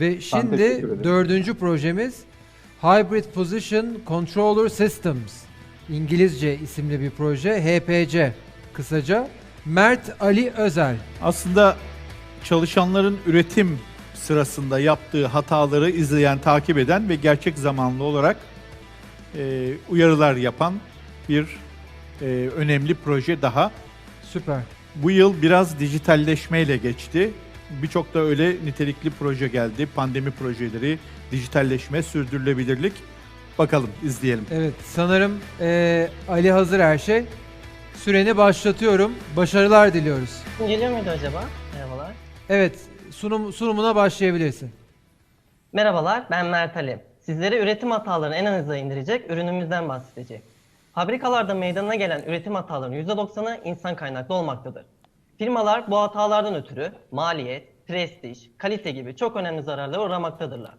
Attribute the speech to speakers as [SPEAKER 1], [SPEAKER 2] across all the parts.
[SPEAKER 1] Ve şimdi dördüncü projemiz Hybrid Position Controller Systems. İngilizce isimli bir proje. HPC kısaca. Mert Ali Özel.
[SPEAKER 2] Aslında çalışanların üretim sırasında yaptığı hataları izleyen, takip eden ve gerçek zamanlı olarak e, uyarılar yapan bir e, önemli proje daha.
[SPEAKER 1] Süper.
[SPEAKER 2] Bu yıl biraz dijitalleşmeyle geçti. Birçok da öyle nitelikli proje geldi. Pandemi projeleri, dijitalleşme, sürdürülebilirlik. Bakalım, izleyelim.
[SPEAKER 1] Evet sanırım eee, Ali hazır her şey. Süreni başlatıyorum. Başarılar diliyoruz.
[SPEAKER 3] Geliyor muydu acaba? Merhabalar.
[SPEAKER 1] Evet sunum, sunumuna başlayabilirsin.
[SPEAKER 3] Merhabalar, ben Mert Ali. Sizlere üretim hatalarını en aza indirecek ürünümüzden bahsedecek. Fabrikalarda meydana gelen üretim hatalarının %90'ı insan kaynaklı olmaktadır. Firmalar bu hatalardan ötürü maliyet, prestij, kalite gibi çok önemli zararlara uğramaktadırlar.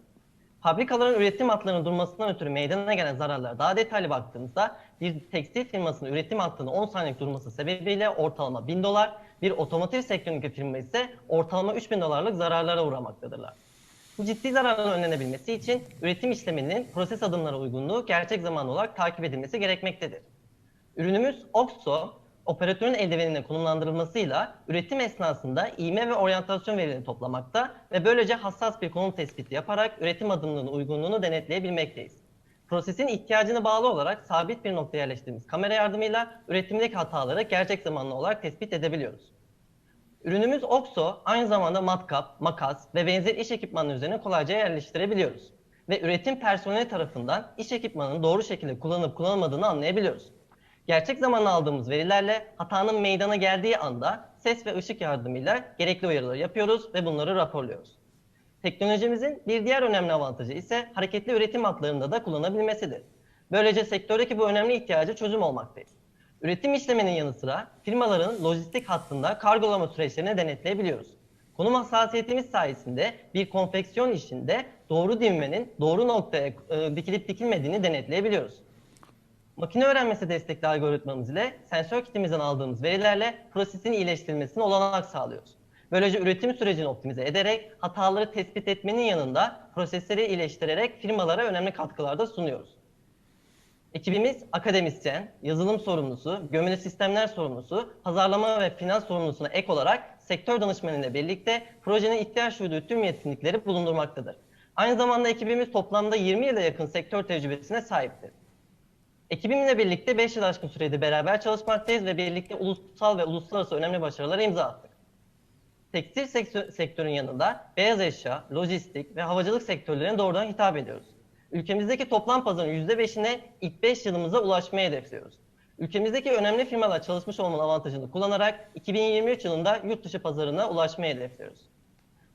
[SPEAKER 3] Fabrikaların üretim hatlarının durmasından ötürü meydana gelen zararlara daha detaylı baktığımızda bir tekstil firmasının üretim hattının 10 saniyelik durması sebebiyle ortalama 1000 dolar, bir otomotiv sektöründeki firma ise ortalama 3000 dolarlık zararlara uğramaktadırlar. Bu ciddi zararların önlenebilmesi için üretim işleminin proses adımlara uygunluğu gerçek zamanlı olarak takip edilmesi gerekmektedir. Ürünümüz OXO, operatörün eldivenine konumlandırılmasıyla üretim esnasında iğme ve oryantasyon verilerini toplamakta ve böylece hassas bir konum tespiti yaparak üretim adımlarının uygunluğunu denetleyebilmekteyiz. Prosesin ihtiyacına bağlı olarak sabit bir noktaya yerleştirdiğimiz kamera yardımıyla üretimdeki hataları gerçek zamanlı olarak tespit edebiliyoruz. Ürünümüz OXO aynı zamanda matkap, makas ve benzer iş ekipmanları üzerine kolayca yerleştirebiliyoruz. Ve üretim personeli tarafından iş ekipmanının doğru şekilde kullanıp kullanılmadığını anlayabiliyoruz. Gerçek zamanlı aldığımız verilerle hatanın meydana geldiği anda ses ve ışık yardımıyla gerekli uyarıları yapıyoruz ve bunları raporluyoruz. Teknolojimizin bir diğer önemli avantajı ise hareketli üretim hatlarında da kullanabilmesidir. Böylece sektördeki bu önemli ihtiyacı çözüm olmaktayız. Üretim işleminin yanı sıra firmaların lojistik hattında kargolama süreçlerini denetleyebiliyoruz. Konum hassasiyetimiz sayesinde bir konfeksiyon işinde doğru divmenin doğru noktaya e, dikilip dikilmediğini denetleyebiliyoruz. Makine öğrenmesi destekli algoritmamız ile sensör kitimizden aldığımız verilerle prosesin iyileştirilmesine olanak sağlıyoruz. Böylece üretim sürecini optimize ederek hataları tespit etmenin yanında prosesleri iyileştirerek firmalara önemli katkılar da sunuyoruz. Ekibimiz akademisyen, yazılım sorumlusu, gömülü sistemler sorumlusu, pazarlama ve finans sorumlusuna ek olarak sektör danışmanıyla birlikte projenin ihtiyaç duyduğu tüm yetkinlikleri bulundurmaktadır. Aynı zamanda ekibimiz toplamda 20 yıla yakın sektör tecrübesine sahiptir. Ekibimle birlikte 5 yıl aşkın süredir beraber çalışmaktayız ve birlikte ulusal ve uluslararası önemli başarılara imza attık. Tekstil sektö- sektörün yanında beyaz eşya, lojistik ve havacılık sektörlerine doğrudan hitap ediyoruz. Ülkemizdeki toplam pazarın %5'ine ilk 5 yılımıza ulaşmayı hedefliyoruz. Ülkemizdeki önemli firmalar çalışmış olmanın avantajını kullanarak 2023 yılında yurt dışı pazarına ulaşmayı hedefliyoruz.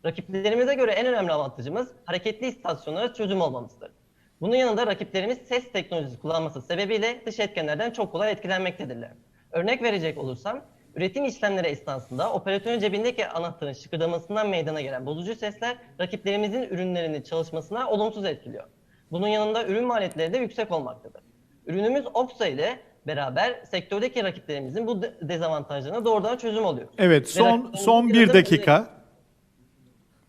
[SPEAKER 3] Rakiplerimize göre en önemli avantajımız hareketli istasyonlara çözüm olmamızdır. Bunun yanında rakiplerimiz ses teknolojisi kullanması sebebiyle dış etkenlerden çok kolay etkilenmektedirler. Örnek verecek olursam, üretim işlemleri esnasında operatörün cebindeki anahtarın şıkırdamasından meydana gelen bozucu sesler rakiplerimizin ürünlerinin çalışmasına olumsuz etkiliyor. Bunun yanında ürün maliyetleri de yüksek olmaktadır. Ürünümüz Oxa ile beraber sektördeki rakiplerimizin bu de- dezavantajlarına doğrudan çözüm oluyor.
[SPEAKER 2] Evet,
[SPEAKER 3] Ve
[SPEAKER 2] son son bir dakika.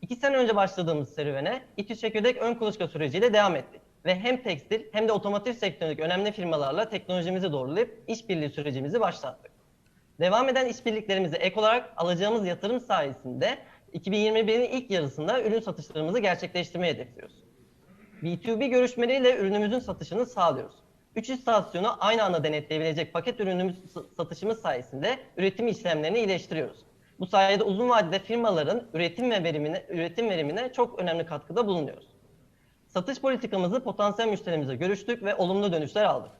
[SPEAKER 3] İki sene önce başladığımız serüvene İTÜ Çekirdek ön kuluçka süreciyle devam ettik. Ve hem tekstil hem de otomotiv sektöründeki önemli firmalarla teknolojimizi doğrulayıp işbirliği sürecimizi başlattık. Devam eden işbirliklerimize ek olarak alacağımız yatırım sayesinde 2021'in ilk yarısında ürün satışlarımızı gerçekleştirmeyi hedefliyoruz. B2B görüşmeleriyle ürünümüzün satışını sağlıyoruz. 3 istasyonu aynı anda denetleyebilecek paket ürünümüz satışımız sayesinde üretim işlemlerini iyileştiriyoruz. Bu sayede uzun vadede firmaların üretim ve verimine, üretim verimine çok önemli katkıda bulunuyoruz. Satış politikamızı potansiyel müşterimize görüştük ve olumlu dönüşler aldık.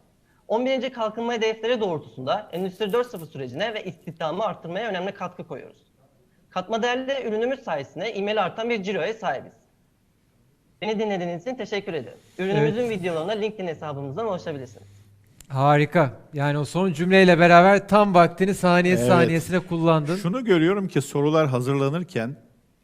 [SPEAKER 3] 11. kalkınma hedefleri doğrultusunda Endüstri 4.0 sürecine ve istihdamı arttırmaya önemli katkı koyuyoruz. Katma değerli ürünümüz sayesinde ivmeli artan bir ciroya sahibiz. Beni dinlediğiniz için teşekkür ederim. Ürünümüzün videolarına LinkedIn hesabımızdan ulaşabilirsiniz.
[SPEAKER 1] Harika. Yani o son cümleyle beraber tam vaktini saniye
[SPEAKER 2] Evet.
[SPEAKER 1] saniyesine kullandın.
[SPEAKER 2] Şunu görüyorum ki sorular hazırlanırken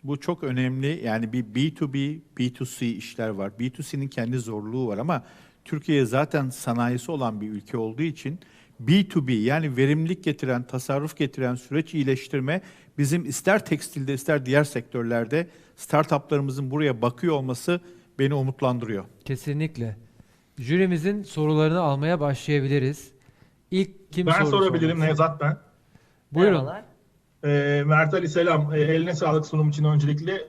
[SPEAKER 2] bu çok önemli. Yani bir B2B, B2C işler var. B2C'nin kendi zorluğu var ama Türkiye zaten sanayisi olan bir ülke olduğu için B2B yani verimlilik getiren, tasarruf getiren, süreç iyileştirme bizim ister tekstilde ister diğer sektörlerde startuplarımızın buraya bakıyor olması beni umutlandırıyor.
[SPEAKER 1] Kesinlikle. Jürimizin sorularını almaya başlayabiliriz. İlk kim
[SPEAKER 4] Ben
[SPEAKER 1] soru
[SPEAKER 4] sorabilirim
[SPEAKER 1] sormak ister?
[SPEAKER 4] Nevzat ben.
[SPEAKER 1] Buyurun.
[SPEAKER 3] Merhabalar.
[SPEAKER 4] Ee, Mert Ali selam. Ee, eline sağlık sunum için öncelikle.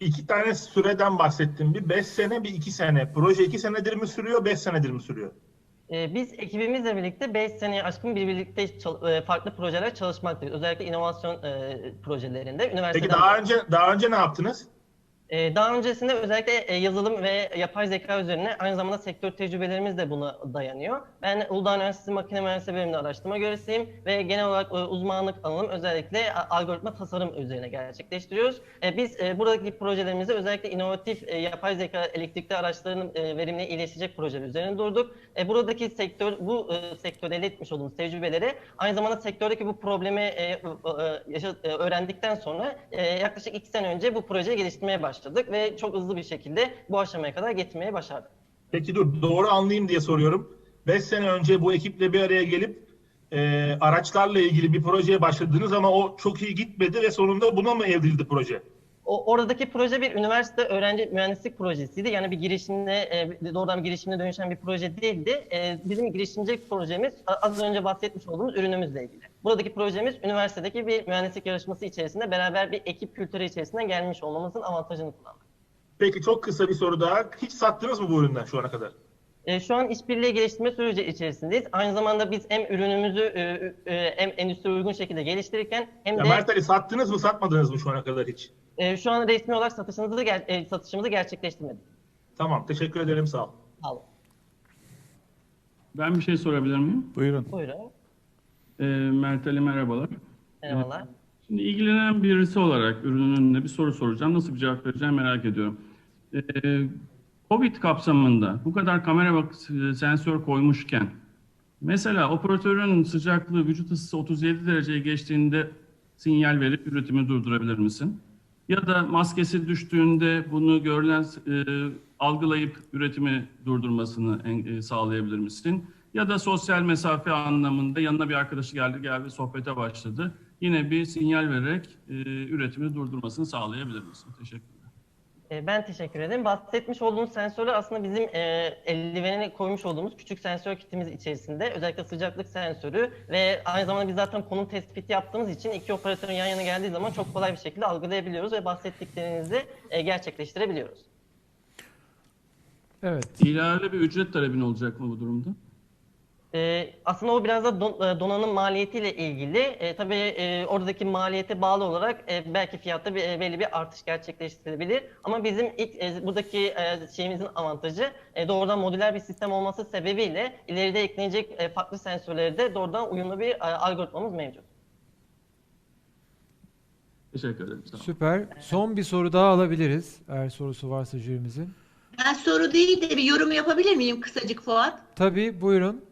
[SPEAKER 4] İki tane süreden bahsettim. Bir 5 sene, bir 2 sene. Proje 2 senedir mi sürüyor, 5 senedir mi sürüyor?
[SPEAKER 3] Ee, biz ekibimizle birlikte 5 seneye aşkın bir birlikte e, farklı projeler çalışmaktayız. Özellikle inovasyon e, projelerinde. Üniversiteden
[SPEAKER 4] Peki daha önce daha önce ne yaptınız?
[SPEAKER 3] Ee, Daha öncesinde özellikle e, yazılım ve yapay zeka üzerine aynı zamanda sektör tecrübelerimiz de buna dayanıyor. Ben Uludağ Üniversitesi Makine Mühendisliği bölümünde araştırma görevlisiyim ve genel olarak e, uzmanlık alanım özellikle a- algoritma tasarım üzerine gerçekleştiriyoruz. E, Biz e, buradaki projelerimizi özellikle inovatif e, yapay zeka elektrikli araçların e, verimini iyileştirecek projeler üzerine durduk. E, Buradaki sektör, bu e, sektörde elde etmiş olduğumuz tecrübeleri aynı zamanda sektördeki bu problemi e, e, e, öğrendikten sonra e, yaklaşık iki sene önce bu projeyi geliştirmeye başladık ve çok hızlı bir şekilde bu aşamaya kadar getirmeye başardık.
[SPEAKER 4] Peki dur doğru anlayayım diye soruyorum. 5 sene önce bu ekiple bir araya gelip e, araçlarla ilgili bir projeye başladınız ama o çok iyi gitmedi ve sonunda buna mı evrildi proje?
[SPEAKER 3] O, oradaki proje bir üniversite öğrenci mühendislik projesiydi. Yani bir girişimle, e, doğrudan bir girişimle dönüşen bir proje değildi. E, bizim girişimcilik projemiz az önce bahsetmiş olduğumuz ürünümüzle ilgili. Buradaki projemiz üniversitedeki bir mühendislik yarışması içerisinde beraber bir ekip kültürü içerisinde gelmiş olmamızın avantajını kullandık.
[SPEAKER 4] Peki çok kısa bir soru daha. Hiç sattınız mı bu üründen şu ana kadar?
[SPEAKER 3] E, şu an işbirliği geliştirme süreci içerisindeyiz. Aynı zamanda biz hem ürünümüzü e, e, hem endüstri uygun şekilde geliştirirken hem
[SPEAKER 4] Ya
[SPEAKER 3] de
[SPEAKER 4] Mert Ali sattınız mı satmadınız mı şu ana kadar hiç?
[SPEAKER 3] E, şu an resmi olarak satışımızı, ger- e, satışımızı gerçekleştirmedik.
[SPEAKER 4] Tamam teşekkür ederim sağ ol.
[SPEAKER 3] Sağ olun.
[SPEAKER 5] Ben bir şey sorabilir miyim?
[SPEAKER 2] Buyurun.
[SPEAKER 3] Buyurun.
[SPEAKER 5] Ee, Mert Ali merhabalar.
[SPEAKER 3] Merhabalar.
[SPEAKER 5] Şimdi ilgilenen birisi olarak ürünün önünde bir soru soracağım. Nasıl bir cevap vereceğim merak ediyorum. Ee, Covid kapsamında bu kadar kamera bak sensör koymuşken mesela operatörün sıcaklığı vücut ısısı 37 dereceye geçtiğinde sinyal verip üretimi durdurabilir misin? Ya da maskesi düştüğünde bunu görülen e, algılayıp üretimi durdurmasını en- e, sağlayabilir misin? Ya da sosyal mesafe anlamında yanına bir arkadaşı geldi geldi sohbete başladı. Yine bir sinyal vererek e, üretimi durdurmasını sağlayabilir misin? Teşekkürler.
[SPEAKER 3] E, Ben teşekkür ederim. Bahsetmiş olduğunuz sensörler aslında bizim e, eldivenine koymuş olduğumuz küçük sensör kitimiz içerisinde. Özellikle sıcaklık sensörü ve aynı zamanda biz zaten konum tespiti yaptığımız için iki operatörün yan yana geldiği zaman çok kolay bir şekilde algılayabiliyoruz ve bahsettiklerinizi e, gerçekleştirebiliyoruz.
[SPEAKER 1] Evet.
[SPEAKER 5] İlave bir ücret talebin olacak mı bu durumda?
[SPEAKER 3] E, aslında o biraz da don- e, donanım maliyetiyle ilgili. E, tabii e, oradaki maliyete bağlı olarak e, belki fiyatta bir, e, belli bir artış gerçekleştirilebilir. Ama bizim ilk e, buradaki e, şeyimizin avantajı e, doğrudan modüler bir sistem olması sebebiyle ileride eklenecek e, farklı sensörlere de doğrudan uyumlu bir e, algoritmamız mevcut.
[SPEAKER 5] Teşekkür ederim. Sağ.
[SPEAKER 1] Süper. Son bir soru daha alabiliriz. Eğer sorusu varsa jürimizin.
[SPEAKER 6] Ben soru değil de bir yorum yapabilir miyim kısacık Fuat?
[SPEAKER 1] Tabii buyurun.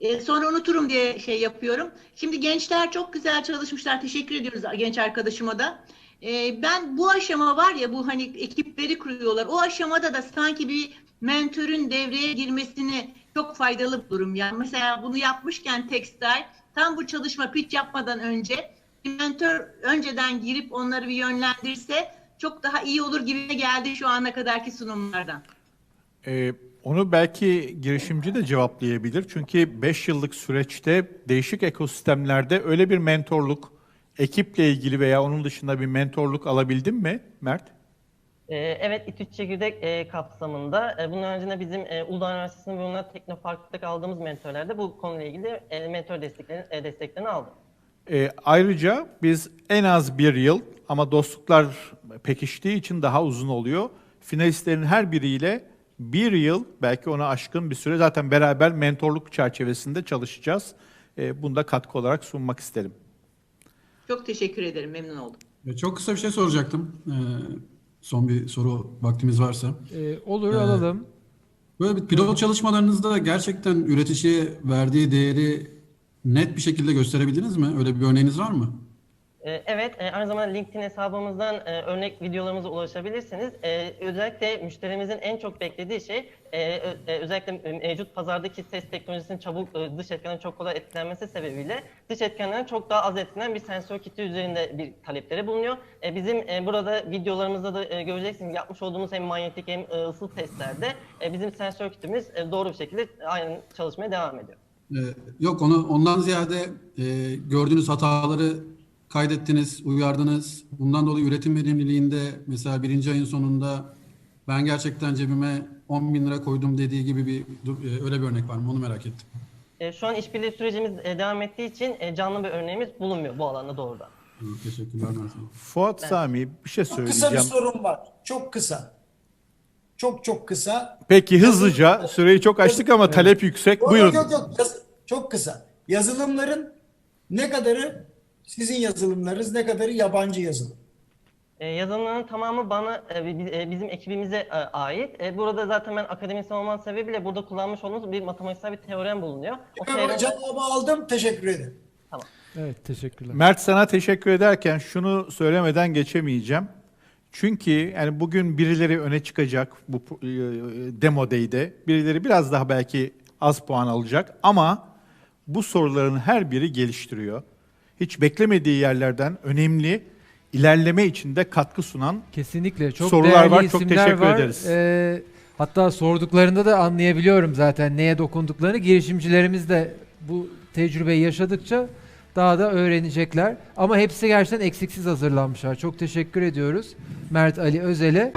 [SPEAKER 6] Ee, sonra unuturum diye şey yapıyorum. Şimdi gençler çok güzel çalışmışlar. Teşekkür ediyoruz genç arkadaşıma da. Ee, ben bu aşama var ya bu hani ekipleri kuruyorlar. O aşamada da sanki bir mentörün devreye girmesini çok faydalı bulurum. Yani mesela bunu yapmışken Textile tam bu çalışma pitch yapmadan önce bir mentör önceden girip onları bir yönlendirse çok daha iyi olur gibi geldi şu ana kadarki sunumlardan.
[SPEAKER 2] Ee, onu belki girişimci de cevaplayabilir. Çünkü 5 yıllık süreçte değişik ekosistemlerde öyle bir mentorluk, ekiple ilgili veya onun dışında bir mentorluk alabildin mi Mert?
[SPEAKER 3] E, evet İTÜ Çekirdek e, kapsamında e, bunun öncesinde bizim e, Uludağ Üniversitesi'nin bulunan Teknopark'ta aldığımız mentörlerde bu konuyla ilgili e, mentor desteklerini, e, desteklerini aldım.
[SPEAKER 2] Ee, ayrıca biz en az bir yıl ama dostluklar pekiştiği için daha uzun oluyor. Finalistlerin her biriyle bir yıl belki ona aşkın bir süre zaten beraber mentorluk çerçevesinde çalışacağız. Ee, bunu da katkı olarak sunmak isterim.
[SPEAKER 6] Çok teşekkür ederim. Memnun oldum.
[SPEAKER 7] E, Çok kısa bir şey soracaktım. Ee, son bir soru vaktimiz varsa.
[SPEAKER 1] Ee, olur alalım.
[SPEAKER 7] Böyle bir pilot çalışmalarınızda gerçekten üreticiye verdiği değeri net bir şekilde gösterebildiniz mi? Öyle bir örneğiniz var mı?
[SPEAKER 3] Ee, Evet, e, aynı zamanda LinkedIn hesabımızdan e, örnek videolarımıza ulaşabilirsiniz. E, özellikle müşterimizin en çok beklediği şey, özellikle mevcut pazardaki ses teknolojisinin çabuk dış etkenlerin çok kolay etkilenmesi sebebiyle dış etkenlerin çok daha az etkilenen bir sensör kiti üzerinde bir talepleri bulunuyor. Bizim burada videolarımızda da göreceksiniz yapmış olduğumuz hem manyetik hem ısı testlerde bizim sensör kitimiz doğru bir şekilde aynı çalışmaya devam ediyor.
[SPEAKER 7] Ee, yok onu ondan ziyade gördüğünüz hataları kaydettiniz, uyardınız. Bundan dolayı üretim verimliliğinde mesela birinci ayın sonunda ben gerçekten cebime 10 bin lira koydum dediği gibi bir e, öyle bir örnek var mı? Onu merak ettim.
[SPEAKER 3] E, şu an işbirliği sürecimiz e, devam ettiği için e, canlı bir örneğimiz bulunmuyor bu alanda doğrudan.
[SPEAKER 7] Teşekkürler.
[SPEAKER 2] Fuat Sami bir şey
[SPEAKER 8] Çok kısa bir
[SPEAKER 2] söyleyeceğim.
[SPEAKER 8] sorum var. Çok kısa. Çok çok kısa.
[SPEAKER 2] Peki hızlıca süreyi çok açtık ama talep yüksek.
[SPEAKER 8] Yok,
[SPEAKER 2] Buyurun.
[SPEAKER 8] Yok yok Yaz- çok kısa. Yazılımların ne kadarı sizin yazılımlarınız, ne kadarı yabancı yazılım?
[SPEAKER 3] E, yazılımların tamamı bana, e, e, bizim ekibimize e, ait. E, burada zaten ben akademisyen olmam sebebiyle burada kullanmış olduğumuz bir matematiksel bir teorem bulunuyor. O
[SPEAKER 8] Ben
[SPEAKER 3] teorem...
[SPEAKER 8] cevabı aldım. Teşekkür ederim.
[SPEAKER 1] Evet teşekkürler.
[SPEAKER 2] Mert sana teşekkür ederken şunu söylemeden geçemeyeceğim. Çünkü yani bugün birileri öne çıkacak bu e, demo day'de. Birileri biraz daha belki az puan alacak ama bu soruların her biri geliştiriyor. Hiç beklemediği yerlerden önemli ilerleme içinde katkı sunan
[SPEAKER 1] Kesinlikle çok
[SPEAKER 2] Sorular
[SPEAKER 1] değerli
[SPEAKER 2] var, çok
[SPEAKER 1] isimler
[SPEAKER 2] teşekkür
[SPEAKER 1] var.
[SPEAKER 2] ederiz.
[SPEAKER 1] Ee, hatta sorduklarında da anlayabiliyorum zaten neye dokunduklarını. Girişimcilerimiz de bu tecrübeyi yaşadıkça daha da öğrenecekler. Ama hepsi gerçekten eksiksiz hazırlanmışlar. Çok teşekkür ediyoruz Mert Ali Özel'e.